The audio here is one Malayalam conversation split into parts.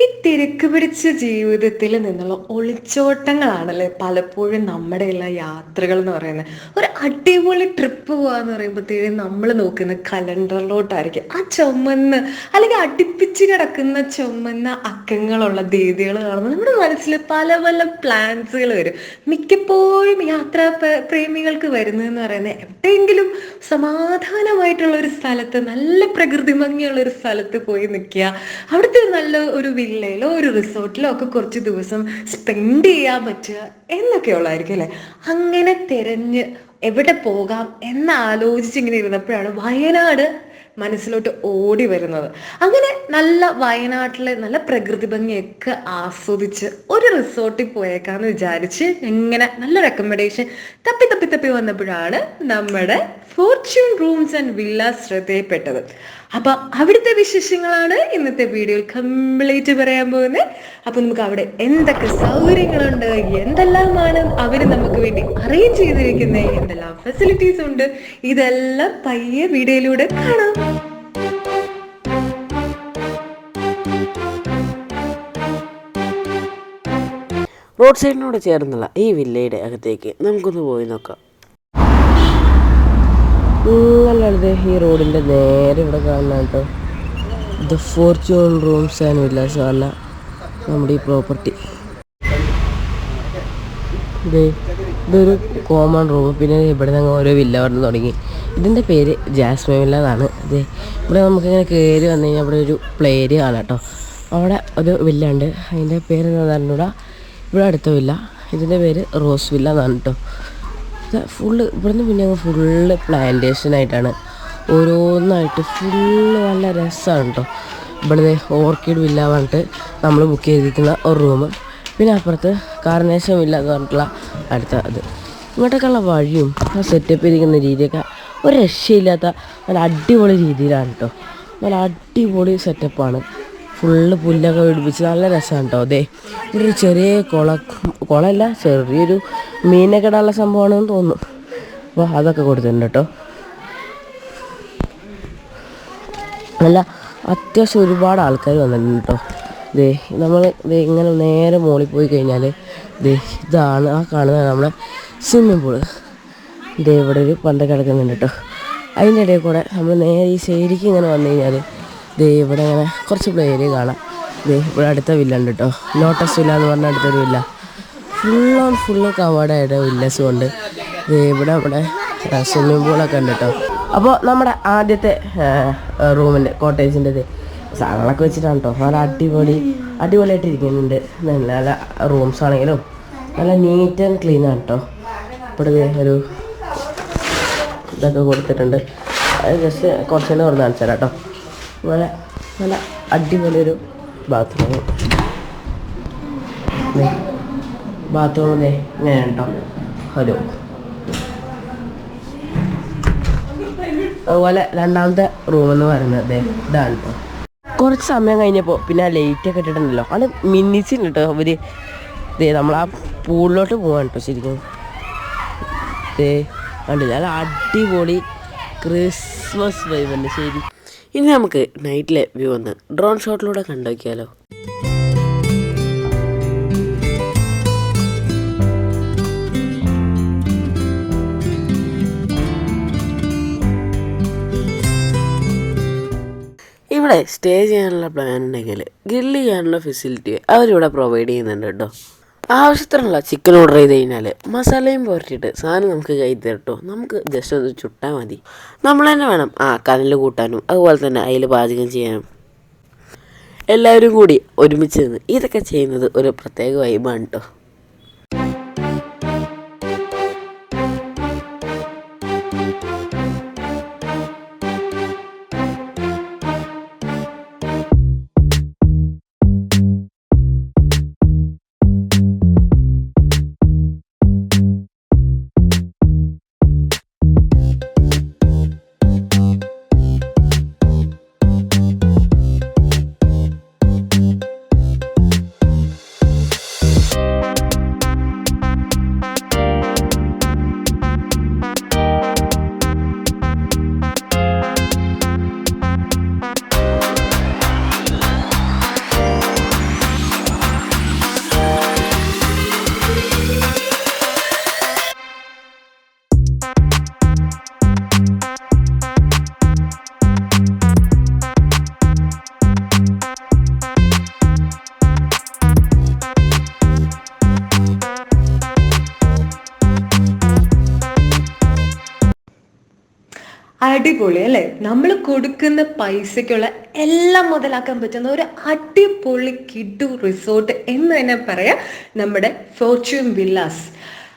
ഈ തിരക്ക് പിടിച്ച ജീവിതത്തിൽ നിന്നുള്ള ഒളിച്ചോട്ടങ്ങളാണല്ലേ പലപ്പോഴും നമ്മുടെ എല്ലാ യാത്രകൾ എന്ന് പറയുന്നത്. ഒരു അടിപൊളി ട്രിപ്പ് പോകാന്ന് പറയുമ്പോഴത്തേക്കും നമ്മൾ നോക്കുന്ന കലണ്ടറിലോട്ടായിരിക്കും. ആ ചുമന്ന് അല്ലെങ്കിൽ അടുപ്പിച്ച് കിടക്കുന്ന ചുമന്ന അക്കങ്ങളുള്ള ദീതികൾ കാണുമ്പോൾ നമ്മുടെ മനസ്സിൽ പല പല പ്ലാൻസുകൾ വരും. മിക്കപ്പോഴും യാത്രാ പ്രേമികൾക്ക് വരുന്നതെന്ന് പറയുന്നത് എവിടെയെങ്കിലും സമാധാനമായിട്ടുള്ള ഒരു സ്ഥലത്ത് നല്ല പ്രകൃതി ഭംഗിയുള്ള ഒരു സ്ഥലത്ത് പോയി നിൽക്കുക. അവിടുത്തെ നല്ല ഒരു വില്ലയിലോ ഒരു റിസോർട്ടിലോ ഒക്കെ കുറച്ച് ദിവസം സ്പെൻഡ് ചെയ്യാൻ പറ്റുക എന്നൊക്കെ ഉള്ളതായിരിക്കും അല്ലേ? അങ്ങനെ തിരഞ്ഞ് എവിടെ പോകാം എന്ന് ആലോചിച്ച് ഇങ്ങനെ ഇരുന്നപ്പോഴാണ് വയനാട് മനസ്സിലോട്ട് ഓടി വരുന്നത്. അങ്ങനെ നല്ല വയനാട്ടിലെ നല്ല പ്രകൃതി ഭംഗിയൊക്കെ ആസ്വദിച്ച് ഒരു റിസോർട്ടിൽ പോയേക്കാന്ന് വിചാരിച്ച് ഇങ്ങനെ നല്ല അക്കോമഡേഷൻ തപ്പി തപ്പി തപ്പി വന്നപ്പോഴാണ് നമ്മുടെ ഫോർച്യൂൺ റൂംസ് ആൻഡ് വില്ലാസ് ശ്രദ്ധയിൽപ്പെട്ടത് അപ്പൊ അവിടുത്തെ വിശേഷങ്ങളാണ് ഇന്നത്തെ വീഡിയോയിൽ കംപ്ലീറ്റ് പറയാൻ പോകുന്നത്. അപ്പൊ നമുക്ക് അവിടെ എന്തൊക്കെ സൗകര്യങ്ങളുണ്ട് എന്തെല്ലാമാണ് അവർ നമുക്ക് വേണ്ടി അറേഞ്ച് ചെയ്തിരിക്കുന്നത് എന്തെല്ലാം ഫെസിലിറ്റീസ് ഉണ്ട് ഇതെല്ലാം പയ്യെ വീഡിയോയിലൂടെ കാണാം. റോഡ് സൈഡിനോട് ചേർന്നുള്ള ഈ വില്ലയുടെ അകത്തേക്ക് നമുക്കൊന്ന് പോയി നോക്കാം. നല്ലത് ഈ റോഡിന്റെ നേരെ ഇവിടെ കാണുന്ന കേട്ടോ. The fortune rooms and villas അല്ല നമ്മുടെ ഈ പ്രോപ്പർട്ടി ഇത് ഇതൊരു കോമൺ റൂം പിന്നെ ഇവിടെ നിന്ന് ഓരോ വില്ല പറഞ്ഞു തുടങ്ങി. ഇതിന്റെ പേര് ജാസ്മിൻ വില്ല എന്നാണ്. അതെ ഇവിടെ നമുക്കിങ്ങനെ കയറി വന്നു കഴിഞ്ഞാൽ ഇവിടെ ഒരു പ്ലേ ഏരിയ ആണ് കേട്ടോ. അവിടെ ഒരു വില്ല ഉണ്ട്. അതിന്റെ പേര് എന്താ പറഞ്ഞൂടാ ഇവിടെ അടുത്ത വില്ല ഇതിന്റെ പേര് റോസ് വില്ല എന്നാണ് കേട്ടോ. ഫുള്ള് ഇവിടുന്ന് പിന്നെ അങ്ങ് ഫുള്ള് പ്ലാന്റേഷനായിട്ടാണ് ഓരോന്നായിട്ട് ഫുള്ള് നല്ല രസമാണ് കേട്ടോ ഇവിടുന്ന് ഓർക്കിഡ് വില്ല പറഞ്ഞിട്ട് നമ്മൾ ബുക്ക് ചെയ്തിരിക്കുന്ന ഒരു റൂം പിന്നെ അപ്പുറത്ത് കാർണേഷൻ വില്ല എന്ന് പറഞ്ഞിട്ടുള്ള അടുത്ത അത് ഇങ്ങോട്ടൊക്കെയുള്ള വഴിയും ആ സെറ്റപ്പ് ഇരിക്കുന്ന രീതിയൊക്കെ ഒരു രക്ഷയില്ലാത്ത നല്ല അടിപൊളി രീതിയിലാണ് കേട്ടോ നല്ല അടിപൊളി സെറ്റപ്പാണ് ഫുള്ള് പുല്ലൊക്കെ പിടിപ്പിച്ച് നല്ല രസമാണ് കേട്ടോ അതെ ഒരു ചെറിയ കുള കുളമല്ല ചെറിയൊരു മീനൊക്കെ ഇടാനുള്ള സംഭവമാണെന്ന് തോന്നുന്നു. അപ്പോൾ അതൊക്കെ കൊടുത്തിട്ടുണ്ട് കേട്ടോ അല്ല അത്യാവശ്യം ഒരുപാട് ആൾക്കാർ വന്നിട്ടുണ്ട് കേട്ടോ ദേ നമ്മൾ ദേ ഇങ്ങനെ നേരെ മുകളിൽ പോയി കഴിഞ്ഞാൽ ദേ ഇതാണ് ആ കാണുന്നത് നമ്മുടെ സ്വിമ്മിംഗ് പൂൾ ദേ ഇവിടെ ഒരു പന്ത കിടക്കുന്നുണ്ട് കേട്ടോ അതിന്റെ ഇടയിൽ കൂടെ നമ്മൾ നേരെ ഈ ശരിക്കും ഇങ്ങനെ വന്നു കഴിഞ്ഞാൽ ദേ ഇവിടെ ഇങ്ങനെ കുറച്ച് പ്ലേയർ കാണാം. ദേ ഇവിടെ അടുത്ത വില്ല ഉണ്ട് കേട്ടോ ലോട്ടസ് വില്ല എന്ന് പറഞ്ഞ അടുത്തൊരു വില്ല ഫുൾ ഓൺ ഫുൾ കവേഡായിട്ട് വില്ലസും ഉണ്ട്. ദേ ഇവിടെ ഇവിടെ സ്വിമ്മിംഗ് പൂളൊക്കെ ഉണ്ട് കേട്ടോ അപ്പോൾ നമ്മുടെ ആദ്യത്തെ റൂമിന്റെ കോട്ടേജിന്റെ സാധനങ്ങളൊക്കെ വെച്ചിട്ടാണ് കേട്ടോ നല്ല അടിപൊളി അടിപൊളിയായിട്ട് ഇരിക്കുന്നുണ്ട്. നല്ല നല്ല റൂംസ് ആണെങ്കിലും നല്ല നീറ്റ് ആൻഡ് ക്ലീൻ ആണ് കേട്ടോ ദേ ഒരു ഇതൊക്കെ കൊടുത്തിട്ടുണ്ട്. അത് ജസ്റ്റ് കുറച്ചുകൂടെ തുറന്ന് കാണിച്ചു തരാം കേട്ടോ നല്ല നല്ല അടിപൊളിയൊരു ബാത്റൂം. ബാത്റൂം ദേ ഇങ്ങനെ ഉണ്ടോ ഹലോ അതുപോലെ രണ്ടാമത്തെ റൂം എന്ന് പറയുന്നത് ഇതാണ് കുറച്ച് സമയം കഴിഞ്ഞപ്പോൾ പിന്നെ ആ ലൈറ്റ് ഒക്കെ ഇട്ടിട്ടുണ്ടല്ലോ. അത് മിന്നിച്ചിന് കേട്ടോ അവർ ദേ നമ്മൾ ആ പൂളിലോട്ട് പോവാണ് കേട്ടോ ശരിക്കും. ദേ കണ്ടില്ല അല്ല അടിപൊളി ക്രിസ്മസ് വൈബ് തന്നെ ശരി? ഇനി നമുക്ക് നൈറ്റിലെ വ്യൂ ഒന്ന് ഡ്രോൺ ഷോട്ടിലൂടെ കണ്ടുനോക്കിയാലോ? ഇവിടെ സ്റ്റേ ചെയ്യാനുള്ള പ്ലാൻ ഉണ്ടെങ്കിൽ ഗ്രില്ല് ചെയ്യാനുള്ള ഫെസിലിറ്റി അവരിവിടെ പ്രൊവൈഡ് ചെയ്യുന്നുണ്ട് കേട്ടോ. ആവശ്യത്തിനുള്ള ചിക്കൻ ഓർഡർ ചെയ്ത് കഴിഞ്ഞാൽ മസാലയും പുരട്ടിയിട്ട് സാധനം നമുക്ക് കയ്യിൽ തരട്ടോ നമുക്ക് ജസ്റ്റ് ഒന്ന് ചുട്ടാൽ മതി. നമ്മൾ തന്നെ വേണം. ആ കനൽ കൂട്ടാനും അതുപോലെ തന്നെ അതിൽ പാചകം ചെയ്യാനും. എല്ലാവരും കൂടി ഒരുമിച്ച് നിന്ന് ഇതൊക്കെ ചെയ്യുന്നത് ഒരു പ്രത്യേക വൈബാണ് കേട്ടോ അടിപൊളി അല്ലേ? നമ്മൾ കൊടുക്കുന്ന പൈസയ്ക്കുള്ള എല്ലാം മുതലാക്കാൻ പറ്റുന്ന ഒരു അടിപൊളി കിഡു റിസോർട്ട് എന്ന് തന്നെ പറയാം നമ്മുടെ ഫോർച്യൂൺ വില്ലാസ്.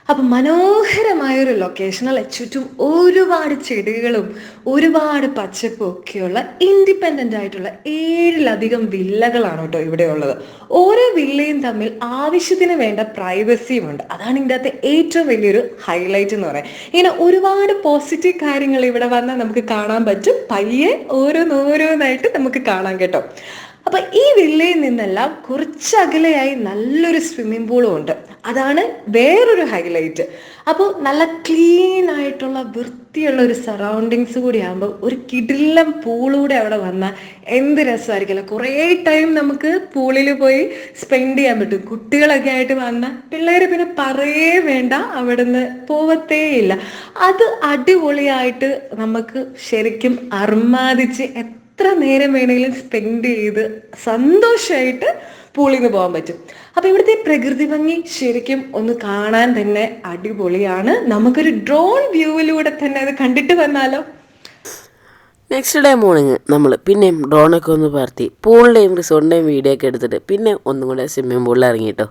അപ്പൊ മനോഹരമായ ഒരു ലൊക്കേഷൻ അല്ലെ? ചുറ്റും ഒരുപാട് ചെടികളും ഒരുപാട് പച്ചപ്പും ഒക്കെയുള്ള ഇൻഡിപെൻഡന്റ് ആയിട്ടുള്ള ഏഴിലധികം വില്ലകളാണ് കേട്ടോ ഇവിടെ ഉള്ളത്. ഓരോ വില്ലയും തമ്മിൽ ആവശ്യത്തിന് വേണ്ട പ്രൈവസിയും ഉണ്ട്. അതാണ് ഇതിന്റെ അകത്ത് ഏറ്റവും വലിയൊരു ഹൈലൈറ്റ് എന്ന് പറയാം. ഇങ്ങനെ ഒരുപാട് പോസിറ്റീവ് കാര്യങ്ങൾ ഇവിടെ വന്നാൽ നമുക്ക് കാണാൻ പറ്റും. പയ്യെ ഓരോന്നോരോന്നായിട്ട് നമുക്ക് കാണാം കേട്ടോ. അപ്പൊ ഈ വില്ലയിൽ നിന്നെല്ലാം കുറച്ചകലെയായി നല്ലൊരു സ്വിമ്മിംഗ് പൂളും ഉണ്ട്. അതാണ് വേറൊരു ഹൈലൈറ്റ് അപ്പോൾ നല്ല ക്ലീൻ ആയിട്ടുള്ള വൃത്തിയുള്ള ഒരു സറൗണ്ടിങ്സ് കൂടി ആകുമ്പോൾ ഒരു കിടിലം പൂളൂടെ അവിടെ വന്നാൽ എന്ത് രസമായിരിക്കില്ല കുറേ ടൈം നമുക്ക് പൂളിൽ പോയി സ്പെൻഡ് ചെയ്യാൻ പറ്റും. കുട്ടികളൊക്കെ ആയിട്ട് വന്നാൽ പിള്ളേർ പിന്നെ പറയേ വേണ്ട അവിടെ നിന്ന് പോവത്തേയില്ല അത് അടിപൊളിയായിട്ട് നമുക്ക് ശരിക്കും അർമാദിച്ച് എത്ര നേരം വേണമെങ്കിലും സ്പെൻഡ് ചെയ്ത് സന്തോഷമായിട്ട് പൂളിൽ നിന്ന് പോകാൻ പറ്റും. അപ്പൊ ഇവിടുത്തെ പ്രകൃതി ഭംഗി ശരിക്കും ഒന്ന് കാണാൻ തന്നെ അടിപൊളിയാണ്. നമുക്കൊരു ഡ്രോൺ വ്യൂവിലൂടെ തന്നെ അത് കണ്ടിട്ട് വന്നാലോ? നെക്സ്റ്റ് ഡേ മോർണിംഗ് നമ്മൾ പിന്നെയും ഡ്രോണൊക്കെ ഒന്ന് പറത്തി പൂളിന്റെയും റിസോർട്ടിന്റെയും വീഡിയോ ഒക്കെ എടുത്തിട്ട് പിന്നെ ഒന്നും കൂടെ സ്വിമ്മിംഗ് പൂളിൽ ഇറങ്ങിയിട്ടോ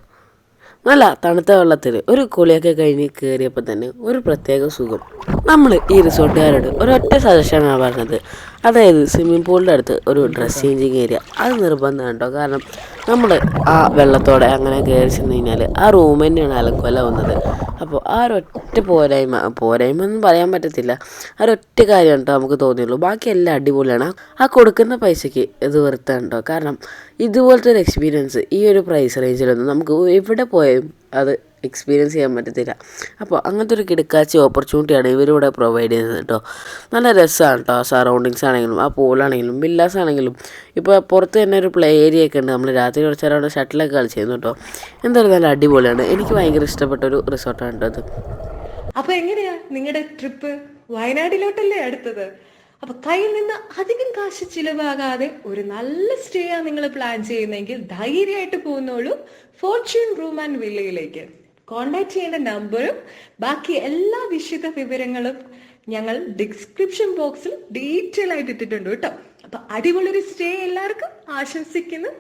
നല്ല തണുത്ത വെള്ളത്തിൽ ഒരു കുളിയൊക്കെ കഴിഞ്ഞ് കയറിയപ്പോൾ തന്നെ ഒരു പ്രത്യേക സുഖം. നമ്മൾ ഈ റിസോർട്ടുകാരോട് ഒരൊറ്റ സജഷനാണ് പറഞ്ഞത്. അതായത് സ്വിമ്മിംഗ് പൂളിന്റെ അടുത്ത് ഒരു ഡ്രസ് ചേഞ്ചിങ് ഏരിയ അത് നിർബന്ധമാണ് കേട്ടോ കാരണം നമ്മൾ ആ വെള്ളത്തോടെ അങ്ങനെ കയറി ചെന്ന് കഴിഞ്ഞാൽ ആ റൂം തന്നെയാണ് അലക്കൊല വന്നത് അപ്പോൾ ആ ഒരൊറ്റ പോരായ്മ പോരായ്മ ഒന്നും പറയാൻ പറ്റത്തില്ല. ആ ഒരൊറ്റ കാര്യമാണ് കേട്ടോ നമുക്ക് തോന്നിയുള്ളൂ. ബാക്കി എല്ലാം അടിപൊളിയാണ്. ആ കൊടുക്കുന്ന പൈസയ്ക്ക് ഇത് വെറുത്താണ് കേട്ടോ കാരണം ഇതുപോലത്തെ ഒരു എക്സ്പീരിയൻസ് ഈ ഒരു പ്രൈസ് റേഞ്ചിലൊന്നും നമുക്ക് എവിടെ പോയാലും അത് എക്സ്പീരിയൻസ് ചെയ്യാൻ പറ്റത്തില്ല. അപ്പോൾ അങ്ങനത്തെ ഒരു കിടക്കാച്ചി ഓപ്പർച്യൂണിറ്റിയാണ് ഇവരിവിടെ പ്രൊവൈഡ് ചെയ്യുന്നത് കേട്ടോ. നല്ല രസമാണ് കേട്ടോ സറൗണ്ടിങ്സ് ആണെങ്കിലും ആ പൂളാണെങ്കിലും വില്ലാസ് ആണെങ്കിലും. ഇപ്പോൾ പുറത്ത് തന്നെ ഒരു പ്ലേ ഏരിയ ഒക്കെ ഉണ്ട്. നമ്മൾ രാത്രി കുറച്ച് നേരം അവിടെ ഷട്ടിലൊക്കെ കളിച്ചിരുന്നു കേട്ടോ. എന്തായാലും നല്ല അടിപൊളിയാണ്. എനിക്ക് ഭയങ്കര ഇഷ്ടപ്പെട്ട ഒരു റിസോർട്ടാണ് കേട്ടോ അത്. അപ്പോൾ എങ്ങനെയാ നിങ്ങളുടെ ട്രിപ്പ് വയനാട്ടിലോട്ടല്ലേ അടുത്തത്? അപ്പൊ കയ്യിൽ നിന്ന് അധികം കാശ് ചിലവാകാതെ ഒരു നല്ല സ്റ്റേ ആ നിങ്ങൾ പ്ലാൻ ചെയ്യുന്നെങ്കിൽ ധൈര്യമായിട്ട് പോകുന്നോളൂ ഫോർച്യൂൺ റൂം ആൻഡ് വില്ലയിലേക്ക് കോണ്ടാക്ട് ചെയ്യേണ്ട നമ്പറും ബാക്കി എല്ലാ വിശദ വിവരങ്ങളും ഞങ്ങൾ ഡിസ്ക്രിപ്ഷൻ ബോക്സിൽ ഡീറ്റെയിൽ ആയിട്ട് ഇട്ടിട്ടുണ്ട് കേട്ടോ. അപ്പൊ അടിപൊളി ഒരു സ്റ്റേ എല്ലാവർക്കും ആശംസിക്കുന്നു.